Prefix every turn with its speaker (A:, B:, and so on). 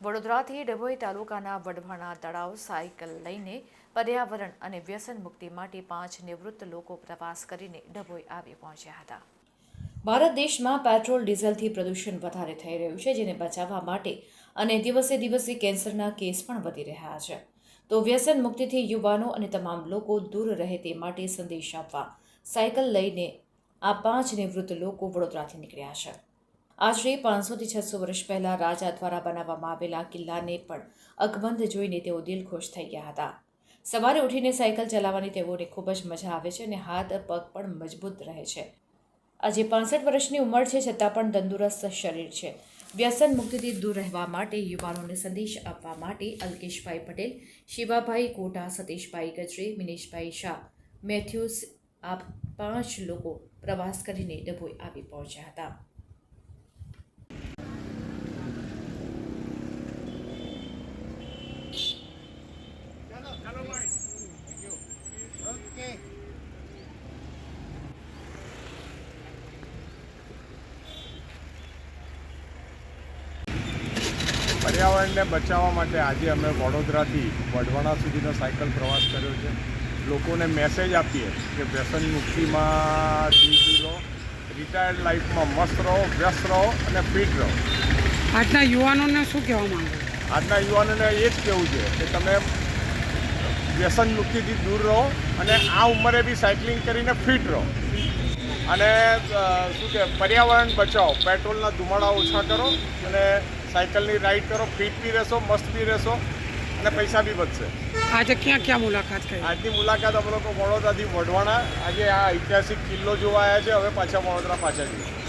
A: વડોદરાથી ડભોઈ તાલુકાના વઢવાણા તળાવ સાયકલ લઈને પર્યાવરણ અને વ્યસન મુક્તિ માટે પાંચ નિવૃત્ત લોકો પ્રવાસ કરીને ડભોઈ આવી પહોંચ્યા હતા. ભારત દેશમાં પેટ્રોલ, ડીઝલથી પ્રદૂષણ વધારે થઈ રહ્યું છે, જેને બચાવવા માટે અને દિવસે દિવસે કેન્સરના કેસ પણ વધી રહ્યા છે. તો વ્યસન મુક્તિથી યુવાનો અને તમામ લોકો દૂર રહે તે માટે સંદેશ આપવા સાયકલ લઈને આ પાંચ નિવૃત્ત લોકો વડોદરાથી નીકળ્યા છે. આશરે પાંચસોથી છસો વર્ષ પહેલાં રાજા દ્વારા બનાવવામાં આવેલા કિલ્લાને પણ અકબંધ જોઈને તેઓ દિલખુશ થઈ ગયા હતા. સવારે ઉઠીને સાયકલ ચલાવવાની તેઓને ખૂબ જ મજા આવે છે અને હાથ પગ પણ મજબૂત રહે છે. આજે પાસઠ વર્ષની ઉંમર છે છતાં પણ તંદુરસ્ત શરીર છે. વ્યસન મુક્તિથી દૂર રહેવા માટે યુવાનોને સંદેશ આપવા માટે અલ્કેશભાઈ પટેલ, શિવાભાઈ કોટા, સતીશભાઈ ગજરે, મિનેશભાઈ શાહ, મેથ્યુસ આ પાંચ લોકો પ્રવાસ કરીને ડભોઈ આવી પહોંચ્યા હતા.
B: પર્યાવરણને બચાવવા માટે આજે અમે વડોદરાથી વઢવાણા સુધીનો સાયકલ પ્રવાસ કર્યો છે. લોકોને મેસેજ આપીએ કે વ્યસન મુક્તિમાં જીવી લો રિટાયર્ડ લાઈફમાં મસ્ત રહો વ્યસ્ત રહો અને ફિટ રહો.
C: આજના યુવાનોને શું કહેવા માંગો?
B: આજના યુવાનોને એ જ કહેવું છે કે તમે વ્યસન મુક્તિથી દૂર રહો અને આ ઉંમરે બી સાયકલિંગ કરીને ફિટ રહો. અને શું કે પર્યાવરણ બચાવો પેટ્રોલના ધુમાડા ઓછા કરો અને સાયકલની રાઈડ કરો ફિટ બી રહેશો મસ્ત બી રહેશો. અને પૈસા બી બચશે
C: આજે ક્યાં ક્યાં મુલાકાત કરી?
B: આજની મુલાકાત અમે લોકો વડોદરાથી વઢવાણા. આજે આ ઐતિહાસિક કિલ્લો જોવા આવ્યા છે હવે પાછા વડોદરા પાછા જઈએ.